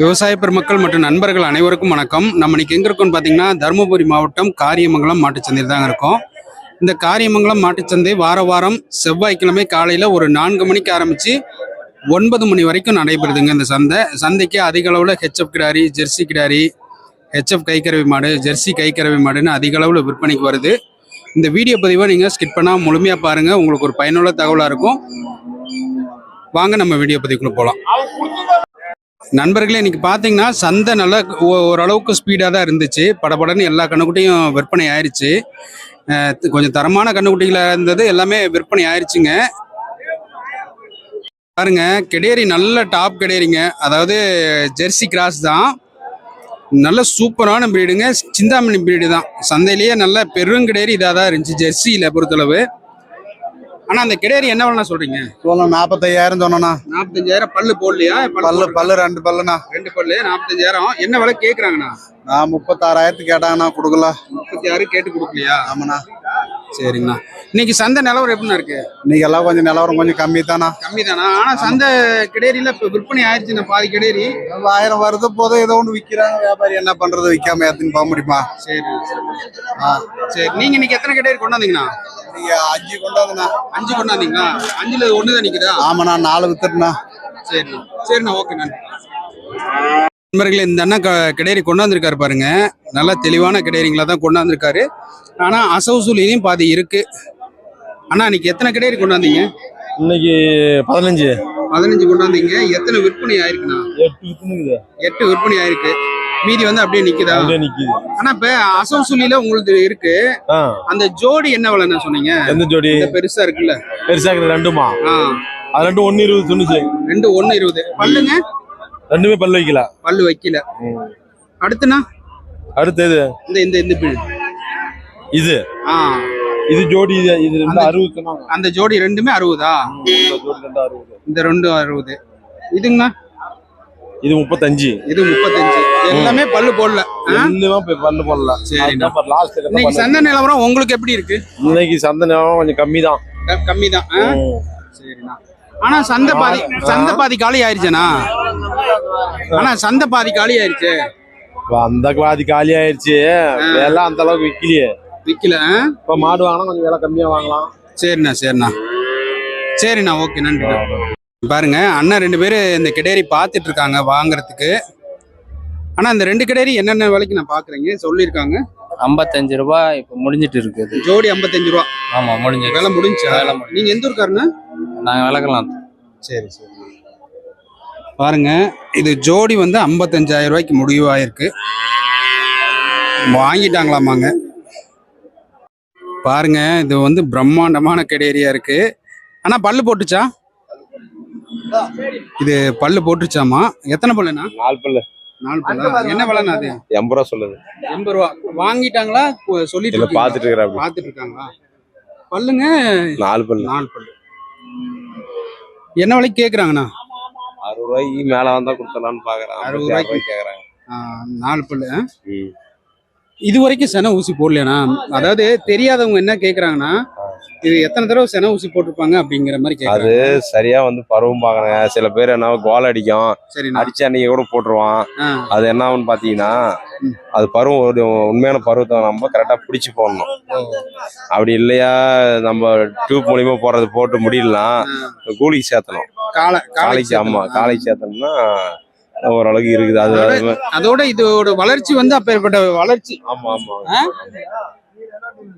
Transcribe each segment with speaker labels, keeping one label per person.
Speaker 1: விவசாய பெருமக்கள் மற்றும் நண்பர்கள் அனைவருக்கும் வணக்கம். நம்ம இன்னைக்கு எங்க இருக்கோம்னு பார்த்தீங்கன்னா தருமபுரி மாவட்டம் காரியமங்கலம் மாட்டுச்சந்தையில் தாங்க இருக்கோம். இந்த காரியமங்கலம் மாட்டுச்சந்தை வார வாரம் செவ்வாய்க்கிழமை காலையில் ஒரு நான்கு மணிக்கு ஆரம்பித்து ஒன்பது மணி வரைக்கும் நடைபெறுதுங்க இந்த சந்தை. சந்தைக்கு அதிக அளவில் ஹெச்எஃப் கிடாரி ஜெர்சி கிடாரி ஹெச்எஃப் கைக்கறவை மாடு ஜெர்சி கைக்கறவை மாடுன்னு அதிக அளவில் விற்பனைக்கு வருது. இந்த வீடியோ பதிவை நீங்கள் ஸ்கிப் பண்ணால் முழுமையாக பாருங்கள் உங்களுக்கு ஒரு பயனுள்ள தகவலாக இருக்கும். வாங்க நம்ம வீடியோ பதிவுக்குள்ளே போகலாம் நண்பர்களே இன்னைக்கு பார்த்தீங்கன்னா சந்தை நல்லா ஓரளவுக்கு ஸ்பீடாக தான் இருந்துச்சு. படபடன்னு எல்லா கண்ணுக்குட்டியும் விற்பனை ஆயிடுச்சு கொஞ்சம் தரமான கண்ணுக்குட்டிகளாக இருந்தது. எல்லாமே விற்பனை ஆயிடுச்சுங்க பாருங்க கெடேரி நல்ல டாப் கெடேரிங்க. அதாவது ஜெர்சி கிராஸ் தான். நல்ல சூப்பரான பிரீடுங்க சிந்தாமணி பிரீடு தான். சந்தையிலேயே நல்ல பெருங்கடேரி இதாக தான் இருந்துச்சு ஜெர்சியில் பொறுத்தளவு. ஆனால் அந்த கிடேரி என்ன வேணா சொல்றீங்க?
Speaker 2: சொல்லணும் நாற்பத்தையாயிரம் சொன்னண்ணா.
Speaker 1: நாற்பத்தஞ்சாயிரம் பல்லு போடலையா?
Speaker 2: பல்லு பல்லு ரெண்டு பல்லுண்ணா.
Speaker 1: ரெண்டு பல்லு நாற்பத்தஞ்சாயிரம் என்ன விலை கேட்குறாங்கண்ணா
Speaker 2: நான் முப்பத்தாறாயிரத்துக்கு கேட்டாங்கண்ணா கொடுக்கல.
Speaker 1: முப்பத்தி ஆறு கேட்டு கொடுக்கலையா?
Speaker 2: ஆமாண்ணா.
Speaker 1: சரிங்கண்ணா. இன்னைக்கு சந்தை நிலவரம் எப்படிண்ணா இருக்கு?
Speaker 2: இன்னைக்கு எல்லாம் கொஞ்சம் நிலவரம் கொஞ்சம் கம்மி தானா
Speaker 1: கம்மி தானா ஆனா சந்தை கிடேரியில இப்ப விற்பனை ஆயிடுச்சுண்ணா பாதி கிடேரி
Speaker 2: ஆயிரம் வருது போதும் ஏதோ ஒன்று விற்கிறாங்க வியாபாரி என்ன பண்றது விற்காம ஏத்துன்னு போக முடியுமா?
Speaker 1: சரி சரி. சரி நீங்க இன்னைக்கு எத்தனை கிடேரி கொண்டாந்தீங்கண்ணா?
Speaker 2: நீங்க அஞ்சு கொண்டாதுண்ணா
Speaker 1: அஞ்சு கொண்டாந்தீங்களா? அஞ்சுல ஒன்று தான் நிக்குதா?
Speaker 2: ஆமாண்ணா நாலு வித்துட்டுண்ணா
Speaker 1: சரிண்ணா. சரிண்ணா ஓகே நன்றி நண்பர்களே இந்த அண்ணா க- கிடேரி கொண்டாந்துருக்காரு பாருங்க. நல்லா தெளிவான கிடேரிங்களா தான் கொண்டாந்துருக்காரு. ஆனா அசவுசூலிலையும் பாதி இருக்கு. அண்ணா இன்னைக்கு எத்தனை கிடேரி கொண்டாந்தீங்க?
Speaker 3: இன்னைக்கு பதினஞ்சு.
Speaker 1: பதினஞ்சு கொண்டாந்தீங்க. எத்தனை விற்பனை ஆயிருக்குண்ணா?
Speaker 3: எட்டு
Speaker 1: விற்பனை ஆயிருக்கு. மீதி வந்து அப்படியே நிக்குதா?
Speaker 3: அப்படியே நிக்குது.
Speaker 1: ஆனா இப்ப அசவுசூலில உங்களுக்கு இருக்கு. அந்த ஜோடி என்ன விலைண்ணா சொன்னீங்க?
Speaker 3: எந்த ஜோடி?
Speaker 1: பெருசா இருக்குல்ல?
Speaker 3: பெருசா இருக்குது ரெண்டுமா? அது ரெண்டு ஒன்னு இருபது தொண்ணூச்சு
Speaker 1: ரெண்டு ஒண்ணு இருபது. பல்லுங்க?
Speaker 3: ரெண்டுமே பல்லு வைக்கல.
Speaker 1: பல்லு வைக்கல. அடுத்துண்ணா
Speaker 3: அடுத்தது
Speaker 1: இந்த இந்த இந்த
Speaker 3: இது.
Speaker 1: ஆ.
Speaker 3: இது ஜோடி இது இது ரெண்டு அறுபது
Speaker 1: அந்த ஜோடி ரெண்டுமே அறுபதா?
Speaker 3: இந்த ஜோடி ரெண்டு அறுபது.
Speaker 1: இந்த ரெண்டு அறுபது. இதுங்கண்ணா?
Speaker 3: இது முப்பத்தஞ்சு.
Speaker 1: இது முப்பத்தஞ்சு. எல்லாமே பல்லு போடல?
Speaker 3: எல்லாமே பல்லு போடல.
Speaker 1: சரிண்ணா.
Speaker 3: லாஸ்ட்
Speaker 1: இன்னைக்கு சந்தை நிலவரம் உங்களுக்கு எப்படி இருக்கு?
Speaker 3: இன்னைக்கு சந்தை நேரம் கொஞ்சம் கம்மி தான்
Speaker 1: கம்மி தான் சரிண்ணா. ஆனா சந்தை பாதி சந்தை பாதி காலி ஆயிருச்சேண்ணா. ஆனா சந்தை பாதி காலி ஆயிருச்சு.
Speaker 3: அந்த பாதி காலி ஆயிடுச்சு எல்லாம் அந்த அளவுக்கு விக்கலையே.
Speaker 1: விக்கல?
Speaker 3: இப்ப மாடு வாங்கினா கொஞ்சம் விலை கம்மியா வாங்கலாம்.
Speaker 1: சரிண்ணா சரிண்ணா. சரிண்ணா ஓகே நன்றி. பாருங்க அண்ணன் ரெண்டு பேரும் இந்த கிடேரி பார்த்துட்டு இருக்காங்க வாங்குறதுக்கு. ஆனா இந்த ரெண்டு கிடேரி என்னென்ன விலைக்கு நான் பாக்குறேங்க சொல்லியிருக்காங்க.
Speaker 4: ஐம்பத்தஞ்சு ரூபாய் இப்போ முடிஞ்சிட்டு இருக்குது.
Speaker 1: ஜோடி ஐம்பத்தஞ்சு ரூபா.
Speaker 4: ஆமா முடிஞ்சு
Speaker 1: விலை முடிஞ்சா?
Speaker 4: விலை முடிஞ்சு.
Speaker 1: நீங்க எந்த ஊருக்காருண்ணா?
Speaker 4: நாங்க விளக்கலாம்
Speaker 1: சரி சரி. பாருங்க இது ஜோடி வந்து ஐம்பத்தஞ்சாயிரம் ரூபாய்க்கு முடிவாயிருக்கு. வாங்கிட்டாங்களாமாங்க. பாருங்க இது வந்து பிரம்மாண்டமான கெடேரியா இருக்கு. ஆனா பல்லு போட்டுச்சா? இது பல்லு போட்டுச்சாமா எத்தனை பல்லுண்ணா?
Speaker 3: நாலு பல்லு.
Speaker 1: நாலு பல்லா என்ன விலைண்ணா அது?
Speaker 3: எண்பது ரூபா சொல்லுது.
Speaker 1: எண்பது ரூபா. வாங்கிட்டாங்களா? சொல்லிட்டு
Speaker 3: இல்ல? பாத்துட்டு இருக்கிறாங்க
Speaker 1: பார்த்துட்டு இருக்காங்களா பல்லுங்க?
Speaker 3: நாலு பல்லு.
Speaker 1: நாலு பல்லு. என்ன விலைக்கு கேக்குறாங்கண்ணா?
Speaker 3: அறுபது ரூபாய்க்கு மேல வந்தா கொடுத்தலாம்னு பாக்குறேன்
Speaker 1: அறுபது ரூபாய்க்கு.
Speaker 3: கேக்குறாங்க.
Speaker 1: நாலு பல்லு. இது வரைக்கும் சென ஊசி போடலையாண்ணா? அதாவது தெரியாதவங்க என்ன கேக்குறாங்கன்னா இது எத்தனை தடவை சென ஊசி போட்டிருப்பாங்க அப்படிங்கிற மாதிரி கேக்குறாங்க.
Speaker 3: சரியா வந்து பருவம் பாக்குறாங்க சில பேர் என்ன கோல் அடிக்கும்.
Speaker 1: சரிண்ணா.
Speaker 3: அடிச்ச அன்னைக்கு கூட போட்டுருவான். அது என்ன ஆகும்னு பாத்தீங்கன்னா. அது பருவம் ஒரு உண்மையான பருவத்தை நம்ம கரெக்டா பிடிச்சு போடணும். அப்படி இல்லையா நம்ம டியூப் மூலியமா போறது போட்டு முடியலனா
Speaker 1: ஆ.
Speaker 3: கூலிக்கு சேர்த்தணும்.
Speaker 1: காளை
Speaker 3: காலைக்கு ஆமா காலைக்கு சேர்த்தோம்னா ஓரளவுக்கு இருக்குது. அது அது-
Speaker 1: அதோட இதோட வளர்ச்சி வந்து அப்பேற்பட்ட வளர்ச்சி.
Speaker 3: ஆமா ஆமா.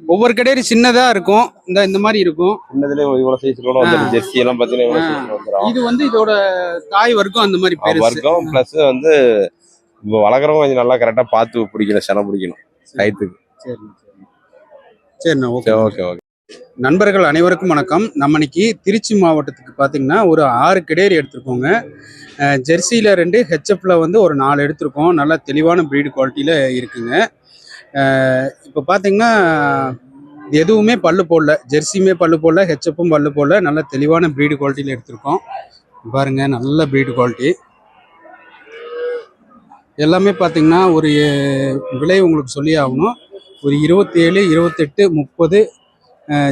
Speaker 1: ஒவ்வொரு கடையும் சின்னதா இருக்கும். இந்த இந்த மாதிரி இருக்கும்.
Speaker 3: சின்னதுல இவ்வளவு சைஸ் கூட வந்துடும் ஜெர்சி எல்லாம் பாத்தீங்கன்னா இவ்வளவு சைஸ் வந்துடும்
Speaker 1: இது வந்து இதோட தாய் வர்க்கம் அந்த மாதிரி பெருசு.
Speaker 3: வர்க்கம் பிளஸ் வந்து வளர்க்குறவங்க கொஞ்சம் நல்லா கரெக்டா பார்த்து பிடிக்கணும் சென பிடிக்கணும். கைத்துக்கு
Speaker 1: சரிண்ணா சரிண்ணா. ஓகே
Speaker 3: சரி ஓகே ஓகே
Speaker 1: நண்பர்கள் அனைவருக்கும் வணக்கம். நம்ம இன்னைக்கு திருச்சி மாவட்டத்துக்கு பார்த்தீங்கன்னா ஒரு ஆறு கிடேரி எடுத்திருக்கோங்க. ஜெர்சியில் ரெண்டு ஹெச்எஃப்ல வந்து ஒரு நாலு எடுத்திருக்கோம். நல்லா தெளிவான ப்ரீடு குவாலிட்டியில் இருக்குங்க. இப்போ பார்த்தீங்கன்னா எதுவுமே பல்லு போடல. ஜெர்சியுமே பல்லு போடல ஹெச்எப்பும் பல்லு போடல. நல்ல தெளிவான ப்ரீடு குவாலிட்டியில் எடுத்திருக்கோம். பாருங்க நல்ல ப்ரீடு குவாலிட்டி எல்லாமே பார்த்தீங்கன்னா ஒரு விலை உங்களுக்கு சொல்லி ஆகணும். ஒரு இருபத்தேழு இருபத்தெட்டு முப்பது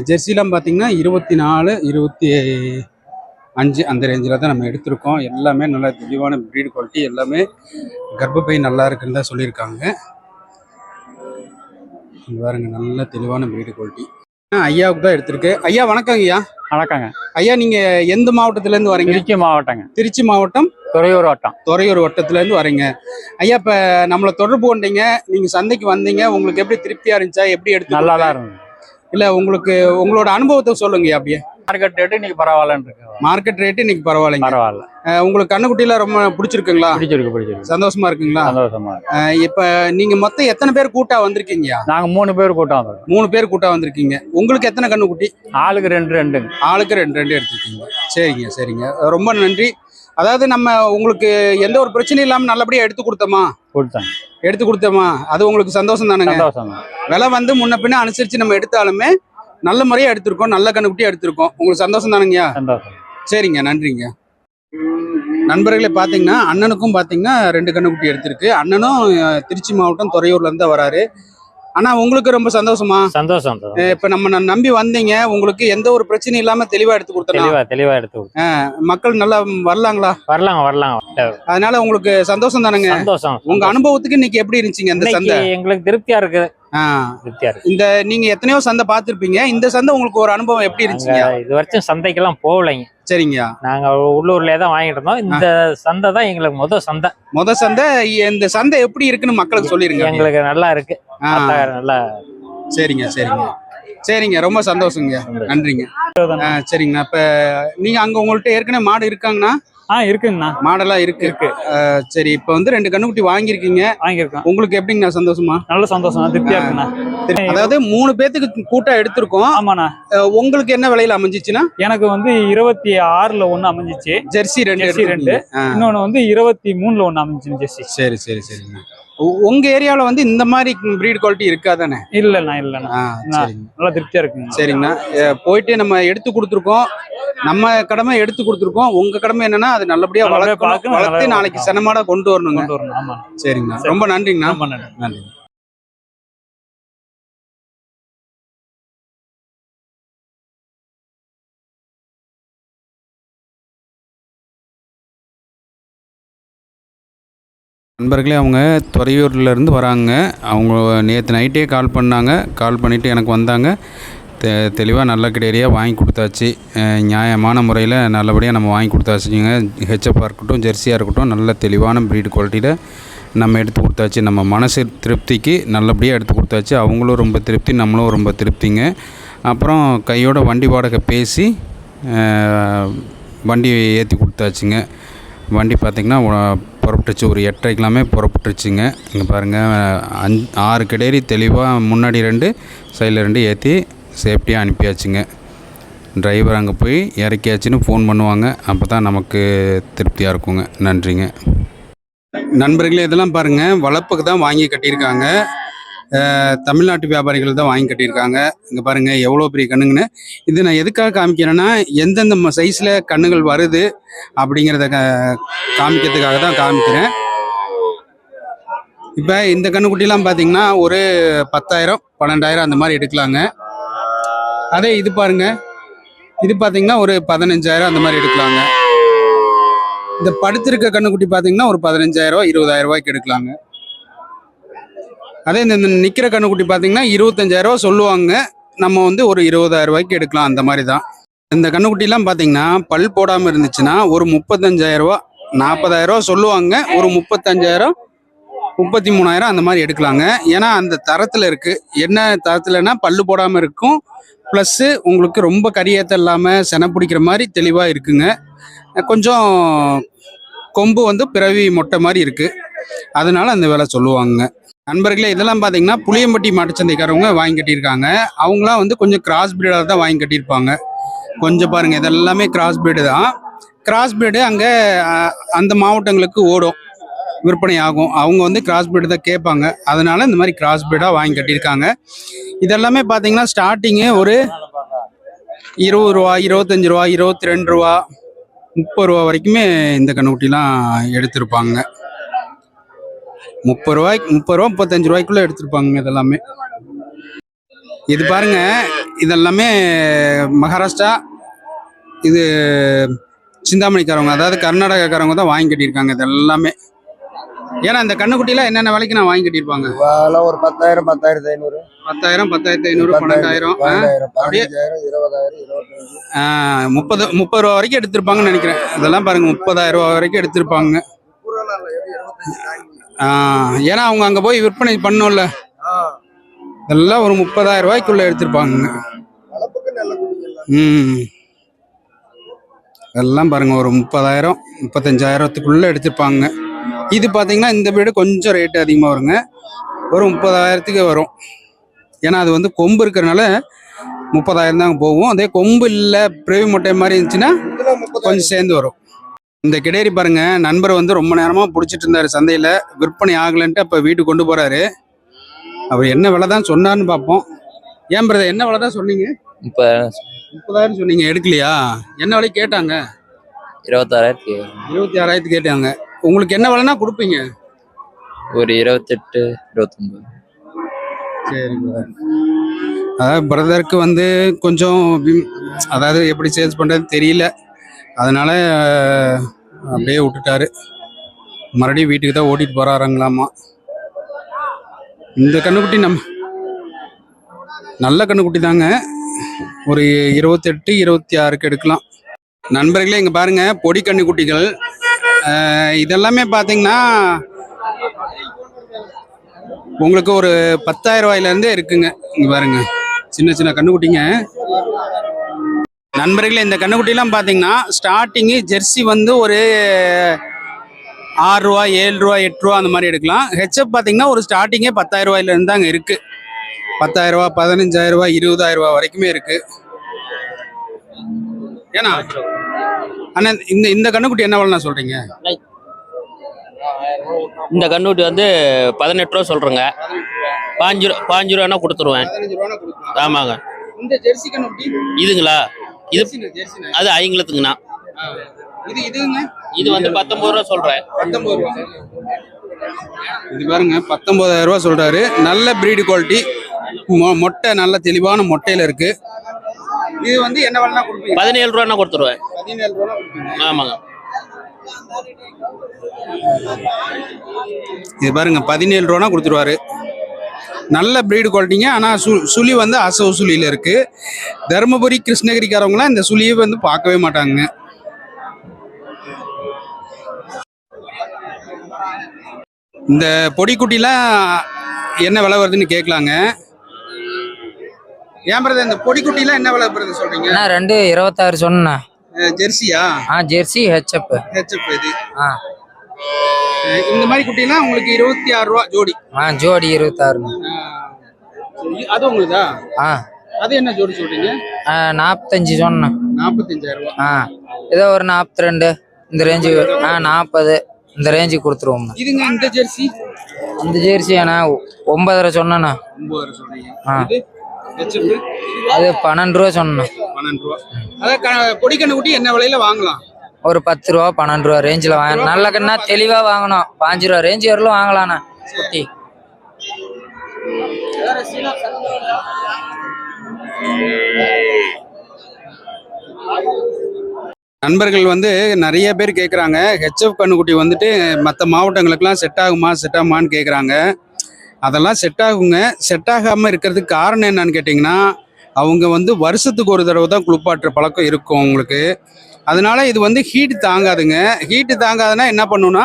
Speaker 1: ஜெர்சிலாம் பார்த்தீங்கன்னா இருபத்தி நாலு இருபத்தி அஞ்சு அந்த ரேஞ்சில் தான் நம்ம எடுத்திருக்கோம். எல்லாமே நல்ல தெளிவான ப்ரீடு குவாலிட்டி எல்லாமே கர்ப்பப்பை நல்லா இருக்குன்னு தான் சொல்லியிருக்காங்க. இங்க பாருங்க நல்ல தெளிவான ப்ரீடு குவாலிட்டி ஐயாவுக்கு தான் எடுத்திருக்கு. ஐயா வணக்கம் ஐயா.
Speaker 5: வணக்கங்க.
Speaker 1: ஐயா நீங்க எந்த மாவட்டத்துல இருந்து வரீங்க?
Speaker 5: திருச்சி மாவட்டங்க.
Speaker 1: திருச்சி மாவட்டம்?
Speaker 5: துறையூர் வட்டம்.
Speaker 1: துறையூர் வட்டத்துல இருந்து வரீங்க. ஐயா இப்ப நம்மளை தொடர்பு கொண்டீங்க. நீங்க சந்தைக்கு வந்தீங்க. உங்களுக்கு எப்படி திருப்தியா இருந்துச்சா? எப்படி எடுத்து
Speaker 5: நல்லா தான் இருந்தது.
Speaker 1: இல்ல உங்களுக்கு உங்களோட அனுபவத்தை சொல்லுங்க அப்படியே.
Speaker 5: மார்க்கெட் ரேட்டு இன்னைக்கு பரவாயில்லன்னு இருக்கு
Speaker 1: மார்க்கெட் ரேட்டு இன்னைக்கு பரவாயில்லைங்க.
Speaker 5: பரவாயில்ல.
Speaker 1: உங்களுக்கு கண்ணுக்குட்டிலாம் ரொம்ப பிடிச்சிருக்குங்களா?
Speaker 5: பிடிச்சிருக்கு பிடிச்சிருக்கு.
Speaker 1: சந்தோஷமா இருக்குங்களா?
Speaker 5: சந்தோஷமா
Speaker 1: இப்ப நீங்க மொத்தம் எத்தனை பேர் கூட்டா வந்திருக்கீங்க?
Speaker 5: நாங்க மூணு பேர் கூட்டம் வந்திருக்கோம்.
Speaker 1: மூணு பேர் கூட்டா வந்திருக்கீங்க. உங்களுக்கு எத்தனை கண்ணுக்குட்டி?
Speaker 5: ஆளுக்கு ரெண்டு ரெண்டுங்க.
Speaker 1: ஆளுக்கு ரெண்டு ரெண்டு எடுத்துருக்கீங்க சரிங்க சரிங்க. ரொம்ப நன்றி. அதாவது நம்ம உங்களுக்கு எந்த ஒரு பிரச்சனையும் இல்லாம நல்லபடியா எடுத்து கொடுத்தோமா?
Speaker 5: கொடுத்தாங்க.
Speaker 1: எடுத்து கொடுத்தோமா? அது உங்களுக்கு சந்தோஷம் தானுங்க?
Speaker 5: சந்தோஷம். தான்
Speaker 1: விலை வந்து முன்ன பின்ன அனுசரிச்சு நம்ம எடுத்தாலுமே நல்ல முறையா எடுத்திருக்கோம் நல்ல கண்ணுக்குட்டி எடுத்திருக்கோம். உங்களுக்கு சந்தோஷம் தானுங்கய்யா?
Speaker 5: சந்தோஷம்.
Speaker 1: சரிங்க நன்றிங்க. நண்பர்களே பார்த்தீங்கன்னா அண்ணனுக்கும் பார்த்தீங்கன்னா ரெண்டு கண்ணுக்குட்டி எடுத்திருக்கு. அண்ணனும் அஹ், திருச்சி மாவட்டம் துறையூர்ல இருந்து தான் வராரு. ஆனா உங்களுக்கு ரொம்ப சந்தோஷமா?
Speaker 5: சந்தோஷம்
Speaker 1: இப்ப நம்ம நம்பி வந்தீங்க. உங்களுக்கு எந்த ஒரு பிரச்சனையும் இல்லாம தெளிவா எடுத்து கொடுத்தோம்
Speaker 5: தெளிவா எடுத்து கொடுத்து
Speaker 1: மக்கள் நல்லா வரலாங்களா?
Speaker 5: வரலாங்க வரலாங்க.
Speaker 1: அதனால உங்களுக்கு சந்தோஷம் தானுங்க?
Speaker 5: சந்தோஷம்
Speaker 1: உங்க அனுபவத்துக்கு இன்னைக்கு எப்படி இருந்துச்சுங்க இந்த சந்தை?
Speaker 5: எங்களுக்கு திருப்தியா இருக்கு
Speaker 1: ஆ,
Speaker 5: திருப்தியா இருக்கு
Speaker 1: இந்த நீங்க எத்தனையோ சந்தை பார்த்திருப்பீங்க. இந்த சந்தை உங்களுக்கு ஒரு அனுபவம் எப்படி இருந்துச்சுங்க?
Speaker 5: இது வரைக்கும் சந்தைக்கெல்லாம் போகலைங்க.
Speaker 1: சரிங்க.
Speaker 5: நாங்க உள்ளூர்லயே தான் வாங்கிட்டு இருந்தோம். இந்த சந்தை தான் எங்களுக்கு முதல் சந்தை.
Speaker 1: முத சந்தை இந்த சந்தை எப்படி இருக்குன்னு மக்களுக்கு சொல்லிருங்க.
Speaker 5: எங்களுக்கு நல்லா இருக்கு. நல்லா
Speaker 1: சரிங்க சரிங்க. சரிங்க ரொம்ப சந்தோஷங்க. நன்றிங்க. சரிங்கண்ணா இப்ப நீங்க அங்க உங்கள்ட்ட ஏற்கனவே மாடு இருக்காங்கண்ணா
Speaker 5: ஆ இருக்குங்கண்ணா.
Speaker 1: மாடெல்லாம் இருக்கு. இருக்கு. சரி இப்ப வந்து ரெண்டு கண்ணுக்குட்டி வாங்கியிருக்கீங்க.
Speaker 5: வாங்கியிருக்கோம்.
Speaker 1: உங்களுக்கு எப்படிங்கண்ணா சந்தோஷமா?
Speaker 5: நல்ல சந்தோஷம் திருப்தியா இருக்குண்ணா.
Speaker 1: அதாவது மூணு பேத்துக்கு கூட்டா எடுத்திருக்கோம்.
Speaker 5: ஆமாண்ணா.
Speaker 1: உங்களுக்கு என்ன விலையில அமைஞ்சிச்சுன்னா?
Speaker 5: எனக்கு வந்து இருபத்தி ஆறுல ஒண்ணு அமைஞ்சிச்சு.
Speaker 1: ஜெர்சி ரெண்டு
Speaker 5: ஜெர்சி ரெண்டு. இன்னொன்னு வந்து இருபத்தி மூணுல ஒண்ணு அமைஞ்சிச்சு ஜெர்சி.
Speaker 1: சரி சரி சரிங்க உ- உங்க ஏரியாவுல வந்து இந்த மாதிரி பிரீட் குவாலிட்டி இருக்காதானே?
Speaker 5: இல்லண்ணா இல்லண்ணா. நல்லா திருப்தியா இருக்குங்க
Speaker 1: சரிங்கண்ணா. போயிட்டு நம்ம எடுத்து கொடுத்துருக்கோம். நம்ம கடமை எடுத்து கொடுத்துருக்கோம். உங்க கடமை என்னன்னா அது நல்லபடியா வளர்க்கணும். வளர்த்து நாளைக்கு. சினமாட கொண்டு வரணுங்க.
Speaker 5: கொண்டு வரணும். ஆமா
Speaker 1: சரிங்கண்ணா.
Speaker 5: சரி.
Speaker 1: ரொம்ப நன்றிங்கண்ணா.
Speaker 5: நன்றி.
Speaker 1: நண்பர்களே அவங்க துறையூர்ல இருந்து வராங்க. அவங்க நேற்று நைட்டே கால் பண்ணாங்க. கால் பண்ணிவிட்டு எனக்கு வந்தாங்க. தெ தெளிவாக நல்ல கிடையாக வாங்கி கொடுத்தாச்சு. நியாயமான முறையில் நல்லபடியாக நம்ம வாங்கி கொடுத்தாச்சுங்க. ஹெச்எஃப்பாக இருக்கட்டும் ஜெர்சியாக இருக்கட்டும் நல்ல தெளிவான ப்ரீடு குவாலிட்டியில் நம்ம எடுத்து கொடுத்தாச்சு. நம்ம மனசு திருப்திக்கு நல்லபடியாக எடுத்து கொடுத்தாச்சு. அவங்களும் ரொம்ப திருப்தி நம்மளும் ரொம்ப திருப்திங்க. அப்புறம் கையோட வண்டி வாடகை பேசி வண்டி ஏற்றி கொடுத்தாச்சுங்க. வண்டி பார்த்திங்கன்னா புறப்பட்டுச்சு ஒரு எட்டரைக்கெல்லாமே புறப்பட்டுருச்சுங்க. இங்கே பாருங்கள் அஞ் ஆறு கிடேரி தெளிவாக முன்னாடி ரெண்டு சைடில் ரெண்டு ஏற்றி சேஃப்டியாக அனுப்பியாச்சுங்க. டிரைவர் அங்கே போய் இறக்கியாச்சுன்னு ஃபோன் பண்ணுவாங்க. அப்போ தான் நமக்கு திருப்தியாக இருக்குங்க. நன்றிங்க. நண்பர்களே இதெல்லாம் பாருங்கள் வளர்ப்புக்கு தான் வாங்கி கட்டியிருக்காங்க. தமிழ்நாட்டு வியாபாரிகள் தான் வாங்கி கட்டியிருக்காங்க. இங்கே பாருங்கள் எவ்வளோ பெரிய கண்ணுங்கன்னு. இது நான் எதுக்காக காமிக்கிறேன்னா எந்தெந்த சைஸில் கண்ணுகள் வருது அப்படிங்கிறத காமிக்கிறதுக்காக தான் காமிக்கிறேன். இப்போ இந்த கண்ணுக்குட்டிலாம் பார்த்தீங்கன்னா ஒரு பத்தாயிரம் பன்னெண்டாயிரம் அந்த மாதிரி எடுக்கலாங்க. அதே இது பாருங்க. இது பார்த்தீங்கன்னா ஒரு பதினஞ்சாயிரம் அந்த மாதிரி எடுக்கலாங்க. இந்த படுத்திருக்க கண்ணுக்குட்டி பார்த்தீங்கன்னா ஒரு பதினஞ்சாயிரம் இருபதாயிரம் ரூபாய்க்கு எடுக்கலாங்க. அதே இந்த நிற்கிற கண்ணுக்குட்டி பார்த்தீங்கன்னா இருபத்தஞ்சாயிரரூவா சொல்லுவாங்க. நம்ம வந்து ஒரு இருபதாயிரம் ரூபாய்க்கு எடுக்கலாம் அந்த மாதிரி தான் இந்த கண்ணுக்குட்டிலாம் பார்த்தீங்கன்னா பல் போடாமல் இருந்துச்சுன்னா ஒரு முப்பத்தஞ்சாயிரரூவா நாற்பதாயிரரூவா ரூபா சொல்லுவாங்க. ஒரு முப்பத்தஞ்சாயிரம் முப்பத்தி மூணாயிரம் அந்த மாதிரி எடுக்கலாங்க. ஏன்னா அந்த தரத்தில் இருக்குது என்ன தரத்துலன்னா பல்லு போடாமல் இருக்கும். ப்ளஸ்ஸு உங்களுக்கு ரொம்ப கரியேற்ற இல்லாமல் செனை பிடிக்கிற மாதிரி தெளிவாக இருக்குங்க. கொஞ்சம் கொம்பு வந்து பிறவி மொட்டை மாதிரி இருக்குது அதனால அந்த வேலை சொல்லுவாங்க. நண்பர்களே இதெல்லாம் பார்த்தீங்கன்னா புளியம்பட்டி மாட்டுச்சந்தைக்காரவங்க வாங்கி கட்டியிருக்காங்க. அவங்களாம் வந்து கொஞ்சம் கிராஸ் பிரீடாக தான் வாங்கி கட்டியிருப்பாங்க. கொஞ்சம் பாருங்க இதெல்லாமே கிராஸ் பிரீடு தான். கிராஸ் பிரீடு அங்கே அந்த மாவட்டங்களுக்கு ஓடும். விற்பனை ஆகும். அவங்க வந்து கிராஸ் பிரீடு தான் கேட்பாங்க. அதனால இந்த மாதிரி கிராஸ் பிரீடாக வாங்கி கட்டியிருக்காங்க. இதெல்லாமே பார்த்தீங்கன்னா ஸ்டார்டிங்கு ஒரு இருபது ரூபா இருபத்தஞ்சி ரூபா இருபத்தி ரெண்டு ரூபா முப்பது ரூபா வரைக்குமே இந்த கண்ணுக்குட்டிலாம் எடுத்திருப்பாங்க. முப்பது ரூபாய்க்கு முப்பது ரூபா முப்பத்தஞ்சு ரூபாய்க்குள்ள எடுத்திருப்பாங்க இதெல்லாமே. இது பாருங்க இதெல்லாமே மகாராஷ்டிரா இது சிந்தாமணிக்காரவங்க அதாவது கர்நாடகாக்காரவங்க தான் வாங்கி கட்டியிருக்காங்க இது எல்லாமே ஏன்னா இந்த கண்ணுக்குட்டிலாம் என்னென்ன விலைக்கு நான் வாங்கி கட்டியிருப்பாங்க?
Speaker 6: ஒரு பத்தாயிரம் பத்தாயிரத்தி ஐநூறு.
Speaker 1: பத்தாயிரம் பத்தாயிரத்தி ஐநூறு பன்னெண்டாயிரம் அப்படியே- முப்பது முப்பது ரூபா வரைக்கும் எடுத்திருப்பாங்கன்னு நினைக்கிறேன். இதெல்லாம் பாருங்க முப்பதாயிரம் ரூபா வரைக்கும் எடுத்திருப்பாங்க. ஏன்னா அவங்க அங்க போய் விற்பனை பண்ணோம்ல. இதெல்லாம் ஒரு முப்பதாயிரம் ரூபாய்க்குள்ள எடுத்திருப்பாங்க. ம். எல்லாம் பாருங்க ஒரு முப்பதாயிரம் முப்பத்தஞ்சாயிரத்துக்குள்ள எடுத்திருப்பாங்க. இது பாத்தீங்கன்னா இந்த வீடு கொஞ்சம் ரேட் அதிகமாக வருங்க. ஒரு முப்பதாயிரத்துக்கு வரும். ஏன்னா அது வந்து கொம்பு இருக்கிறனால முப்பதாயிரம் தாங்க போகும். அதே கொம்பு இல்லை பிரவி மொட்டை மாதிரி இருந்துச்சுன்னா கொஞ்சம் சேர்ந்து வரும். இந்த கிடேரி பாருங்க நண்பர் வந்து ரொம்ப நேரமா பிடிச்சிட்டு இருந்தாரு சந்தையில. விற்பனை ஆகலைன்ட்டு அப்ப வீட்டுக்கு கொண்டு போறாரு. அவர் என்ன விலை தான் சொன்னார்னு பார்ப்போம் ஏன் பிரதர் என்ன விலை தான் சொன்னீங்க?
Speaker 4: இப்போ
Speaker 1: முப்பதாயிரம் சொன்னீங்க எடுக்கலையா? என்ன விலை கேட்டாங்க?
Speaker 4: இருபத்தாறாயிரத்தி
Speaker 1: இருபத்தி ஆறாயிரத்து கேட்டாங்க. உங்களுக்கு என்ன விலைனா கொடுப்பீங்க?
Speaker 4: ஒரு இருபத்தெட்டு இருபத்தொம்பது
Speaker 1: சரி பிரதர் அதாவது பிரதருக்கு வந்து கொஞ்சம் அதாவது எப்படி சேல்ஸ் பண்ணுறது தெரியல. அதனால அப்படியே விட்டுட்டாரு. மறுபடியும் வீட்டுக்கு தான் ஓட்டிட்டு போறாருங்களாமா. இந்த கண்ணுக்குட்டி நம்ம நல்ல கண்ணுக்குட்டி தாங்க. ஒரு இருபத்தெட்டு இருபத்தி ஆறுக்கு எடுக்கலாம். நண்பர்களே இங்கே பாருங்க பொடி கண்ணுக்குட்டிகள். இதெல்லாமே பார்த்தீங்கன்னா உங்களுக்கு ஒரு பத்தாயிரம் ரூபாயிலேருந்தே இருக்குங்க. இங்கே பாருங்க சின்ன சின்ன கண்ணுக்குட்டிங்க. நண்பர்களே இந்த கண்ணுக்குட்டிலாம் பார்த்தீங்கன்னா ஸ்டார்டிங்கு ஜெர்சி வந்து ஒரு ஆறு ரூபா ஏழு ரூபா எட்டு ரூபா அந்த மாதிரி எடுக்கலாம். ஹெச்எப் பார்த்தீங்கன்னா ஒரு ஸ்டார்டிங்கே பத்தாயிரம் ரூபாயிலேருந்து தாங்க இருக்கு. பத்தாயிரம் ரூபா பதினஞ்சாயிரம் ரூபா இருபதாயிரம் ரூபா வரைக்குமே இருக்கு. ஏன்னா அண்ணா இந்த இந்த கண்ணுக்குட்டி என்ன விலைண்ணா சொல்றீங்க?
Speaker 7: இந்த கண்ணுக்குட்டி வந்து பதினெட்டு ரூபா சொல்றேங்க. பாஞ்சு ரூபா பாஞ்சு ரூபானா கொடுத்துருவேன். ஆமாங்க.
Speaker 1: இந்த ஜெர்சி கண்ணுக்குட்டி?
Speaker 7: இதுங்களா? இது. அது ஐங்குளத்துங்கண்ணா.
Speaker 1: இது இதுங்க
Speaker 7: இது வந்து பத்தொன்பது ரூபா சொல்றேன்.
Speaker 1: பத்தொன்பது ரூபா. இது பாருங்க பத்தொன்பதாயிரம் ரூபா சொல்றாரு. நல்ல பிரீடு குவாலிட்டி மொட்டை நல்ல தெளிவான மொட்டையில இருக்கு. இது வந்து என்ன வேணா கொடுப்பீங்க?
Speaker 7: பதினேழு ரூபானா கொடுத்துருவேன்.
Speaker 1: பதினேழு ரூபா
Speaker 7: ஆமாங்க.
Speaker 1: இது பாருங்க பதினேழு ரூபா கொடுத்துருவாரு. நல்ல பிரீடு குவாலிட்டிங்க ஆனால் சு சுழி வந்து அசவு சுழியில் இருக்கு. தருமபுரி கிருஷ்ணகிரிக்காரவங்களாம் இந்த சுழியை வந்து பார்க்கவே மாட்டாங்க இந்த பொடிக்குட்டிலாம் என்ன விலை வருதுன்னு கேட்கலாங்க. ஏன் பிரதர் இந்த பொடிக்குட்டிலாம் என்ன விலை பிரதர் சொல்றீங்க?
Speaker 8: அண்ணா ரெண்டு இருபத்தாறு
Speaker 1: அஹ் ஜெர்சியா?
Speaker 8: ஆ ஜெர்சி ஹெச்எப்
Speaker 1: ஹெச்எப் இது.
Speaker 8: ஆ.
Speaker 1: இந்த மாதிரி குட்டிலாம் உங்களுக்கு இருபத்தி ஆறு ரூபா ஜோடி.
Speaker 8: ஆ ஜோடி இருபத்தாறுண்ணா.
Speaker 1: சரி, அது உங்களுதா?
Speaker 8: ஆ.
Speaker 1: அது என்ன ஜோடி சொல்றீங்க?
Speaker 8: நாற்பத்தஞ்சு சொன்னேன்
Speaker 1: நாற்பத்தஞ்சாயிரம் ரூபா.
Speaker 8: ஆ ஏதோ ஒரு நாற்பத்தி ரெண்டு இந்த ரேஞ்சு ஆ நாற்பது இந்த ரேஞ்சுக்கு கொடுத்துருவோம்ண்ணா.
Speaker 1: இதுங்க இந்த ஜெர்சி
Speaker 8: அந்த ஜெர்சி அண்ணா ஒன்பதரை சொன்னேண்ணா.
Speaker 1: ஒன்பது சொல்றீங்க
Speaker 8: ஆ. அது பன்னெண்டு ரூபா சொன்னேன்
Speaker 1: பன்னெண்டு ரூபா. அதான் பொடிக்கண்ணு குட்டி என்ன விலையில வாங்கலாம்?
Speaker 8: ஒரு பத்து ரூபா பன்னெண்டு ரூபா ரேஞ்சில் வாங்க நல்ல கண்ணா தெளிவாக வாங்கணும். பாஞ்சு ரூபா ரேஞ்சு வரலும் வாங்கலாண்ணா குட்டி.
Speaker 1: நண்பர்கள் வந்து நிறைய பேர் கேட்குறாங்க ஹெச்எஃப் கண்ணுக்குட்டி வந்துட்டு மற்ற மாவட்டங்களுக்கெல்லாம் செட் ஆகுமா செட் ஆகுமான்னு கேட்குறாங்க அதெல்லாம் செட் ஆகுங்க. செட் ஆகாமல் இருக்கிறதுக்கு காரணம் என்னன்னு கேட்டிங்கன்னா அவங்க வந்து வருஷத்துக்கு ஒரு தடவை தான் குளிப்பாட்டுற பழக்கம் இருக்கும் அவங்களுக்கு அதனால இது வந்து ஹீட் தாங்காதுங்க. ஹீட்டு தாங்காதுன்னா என்ன பண்ணுன்னா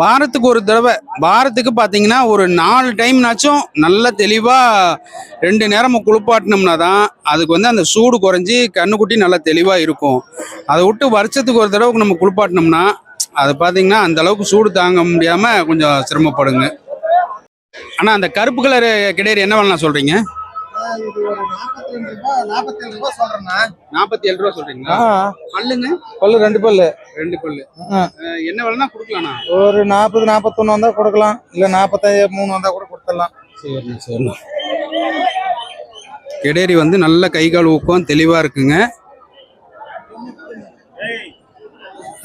Speaker 1: வாரத்துக்கு ஒரு தடவை வாரத்துக்கு பார்த்தீங்கன்னா ஒரு நாலு டைம்னாச்சும் நல்ல தெளிவாக ரெண்டு நேரமும் குளிப்பாட்டினோம்னா தான் அதுக்கு வந்து அந்த சூடு குறைஞ்சி கண்ணுக்குட்டி நல்லா தெளிவாக இருக்கும். அதை விட்டு வருஷத்துக்கு ஒரு தடவை நம்ம குளிப்பாட்டினோம்னா அது பார்த்தீங்கன்னா அந்த அளவுக்கு சூடு தாங்க முடியாமல் கொஞ்சம் சிரமப்படுங்க. ஆனால் அந்த கருப்பு கலர் கிடையாது என்ன வேணாம் சொல்கிறீங்க
Speaker 2: இது ஒரு நாற்பத்தி ரெண்டு ரூபாய் நாற்பத்தி ஏழு ரூபாய் சொல்றேன்னா
Speaker 1: நாற்பத்தி ஏழு ரூபா சொல்கிறீங்களா பல்லுங்க?
Speaker 6: பல்லு ரெண்டு பல்லு.
Speaker 1: ரெண்டு பல்லு. என்ன வேலைனா கொடுக்கலாண்ணா
Speaker 6: ஒரு நாற்பது நாற்பத்தொன்னு வந்தா கொடுக்கலாம். இல்ல நாற்பத்தஞ்சு மூணு வந்தா கூட கொடுத்துடலாம்.
Speaker 1: சரிண்ணா சரிண்ணா. கிடேரி வந்து நல்ல கை கால் ஊக்கம் தெளிவாக இருக்குங்க.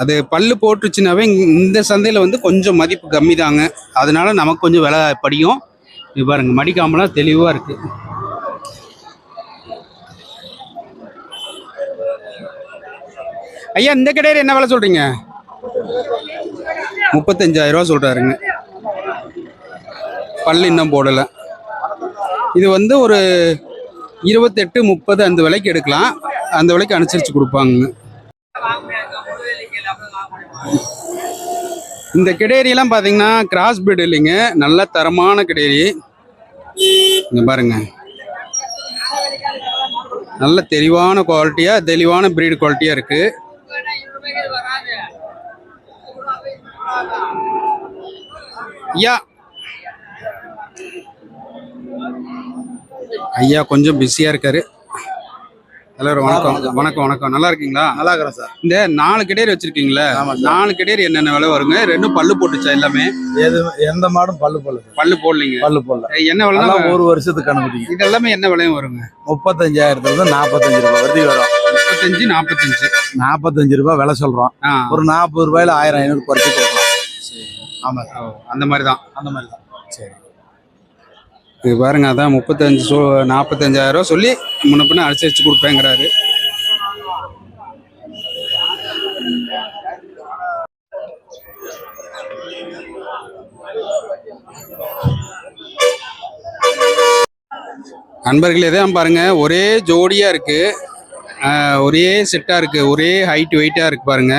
Speaker 1: அது பல்லு போட்டுச்சுனாவே இந்த சந்தையில் வந்து கொஞ்சம் மதிப்பு கம்மி தாங்க அதனால நமக்கு கொஞ்சம் விலை படியும். இது பாருங்க மடிக்காமலாம் தெளிவாக இருக்கு. ஐயா இந்த கடையில் என்ன விலை சொல்கிறீங்க முப்பத்தஞ்சாயிரரூவா சொல்கிறாருங்க பல் பல்லு இன்னும் போடலை. இது வந்து ஒரு இருபத்தெட்டு முப்பது அந்த விலைக்கு எடுக்கலாம். அந்த விலைக்கு அனுசரித்து கொடுப்பாங்க. இந்த கிடேரியெல்லாம் பார்த்தீங்கன்னா கிராஸ் பீடு இல்லைங்க. நல்ல தரமான கிடேரி இங்கே பாருங்க. நல்ல தெளிவான குவாலிட்டியாக தெளிவான பிரீடு குவாலிட்டியாக இருக்குது ஐயா. ஐயா கொஞ்சம் பிஸியா இருக்காரு. எல்லாரும் வணக்கம். வணக்கம். வணக்கம் நல்லா இருக்கீங்களா?
Speaker 2: நல்லா இருக்கிறேன் சார்.
Speaker 1: இந்த நாலு கிடேரி வச்சிருக்கீங்களா. நாலு கிடேரி என்னென்ன விலை வருங்க? ரெண்டும் பல்லு போட்டுச்சா எல்லாமே?
Speaker 2: எது எந்த மாடும் பல்லு போடல.
Speaker 1: பல்லு போடலீங்க.
Speaker 2: பல்லு போடல.
Speaker 1: என்ன விலை
Speaker 2: ஒரு வருஷத்துக்கு அனுமதிங்க
Speaker 1: இது எல்லாமே என்ன விலையும் வருங்க?
Speaker 2: முப்பத்தஞ்சாயிரத்துல இருந்து நாற்பத்தஞ்சு ரூபாய் வரைக்கும் வரும்.
Speaker 1: முப்பத்தஞ்சு நாற்பத்தஞ்சு
Speaker 2: நாற்பத்தஞ்சு ரூபாய் விலை சொல்றோம். ஒரு நாற்பது ரூபாயில ஆயிரம் ஐநூறு குறைச்சி கொடுக்கலாம் ஆமா.
Speaker 1: ஓ, அந்த மாதிரி தான்
Speaker 2: அந்த மாதிரி தான் சரி.
Speaker 1: இது பாருங்க அதான் முப்பத்தஞ்சு சொ நாற்பத்தஞ்சாயிரம் ரூபா சொல்லி முன்ன பின்ன அனுசரிச்சு கொடுப்பேங்கிறாரு. நண்பர்களே தான் பாருங்க ஒரே ஜோடியா இருக்கு. ஒரே செட்டா இருக்கு. ஒரே ஹைட் வெயிட்டா இருக்கு பாருங்க.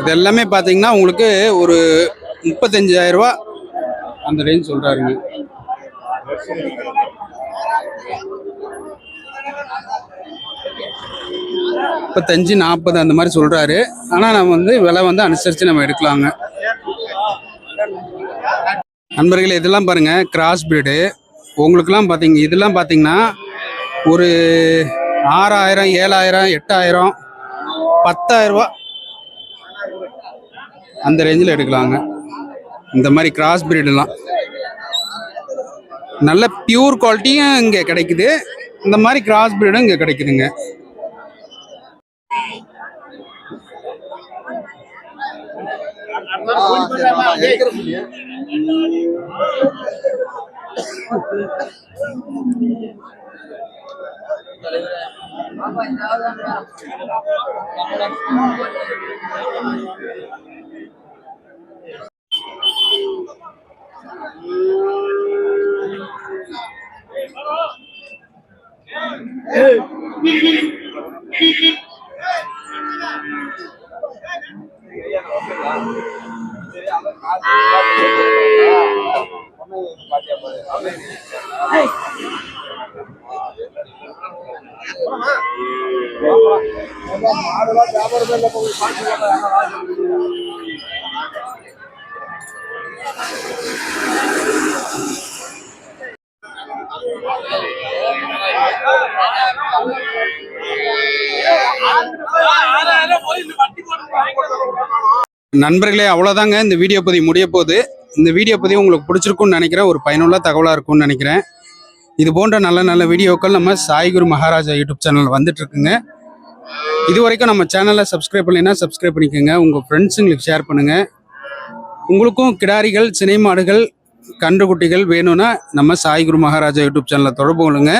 Speaker 1: இது எல்லாமே பார்த்தீங்கன்னா உங்களுக்கு ஒரு முப்பத்தஞ்சாயிரம் ரூபா அந்த ரேஞ்ச் சொல்றாருங்க. முப்பத்தஞ்சு நாற்பது அந்த மாதிரி சொல்றாரு. ஆனா நம்ம வந்து விலை வந்து அனுசரிச்சு நம்ம எடுக்கலாங்க. நண்பர்களே இதெல்லாம் பாருங்க கிராஸ் பிரீடு உங்களுக்குலாம் பார்த்தீங்க இதெல்லாம் பார்த்தீங்கன்னா ஒரு ஆறாயிரம் ஏழாயிரம் எட்டாயிரம் பத்தாயிரம் ரூபா அந்த ரேஞ்சில் எடுக்கலாங்க. இந்த மாதிரி கிராஸ் பிரீடெல்லாம் நல்ல பியூர் குவாலிட்டியும் இங்கே கிடைக்குது. இந்த மாதிரி கிராஸ் பிரீடும் இங்கே கிடைக்குதுங்க. Hey! நண்பர்களே அவ்வளோதாங்க இந்த வீடியோ பதிவு முடிய போகுது. இந்த வீடியோ பதிவு உங்களுக்கு பிடிச்சிருக்குன்னு நினைக்கிறேன். ஒரு பயனுள்ள தகவலாக இருக்கும்னு நினைக்கிறேன். இது போன்ற நல்ல நல்ல வீடியோக்கள் நம்ம சாய்குரு மகாராஜா யூடியூப் சேனல் வந்துட்டு இருக்குங்க. இது வரைக்கும் நம்ம சேனலை சப்ஸ்கிரைப் பண்ணலைன்னா சப்ஸ்கிரைப் பண்ணிக்கோங்க. உங்கள் ஃப்ரெண்ட்ஸுங்களுக்கு ஷேர் பண்ணுங்கள் உங்களுக்கும் கிடாரிகள் சினை மாடுகள் கன்றுக்குட்டிகள் வேணும்னா நம்ம சாய்குரு மகாராஜா யூடியூப் சேனலை தொடர்பு கொள்ளுங்க.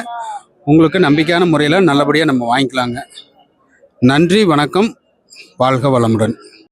Speaker 1: உங்களுக்கு நம்பிக்கையான முறையில் நல்லபடியாக நம்ம வாங்கிக்கலாங்க. நன்றி வணக்கம். வாழ்க வளமுடன்.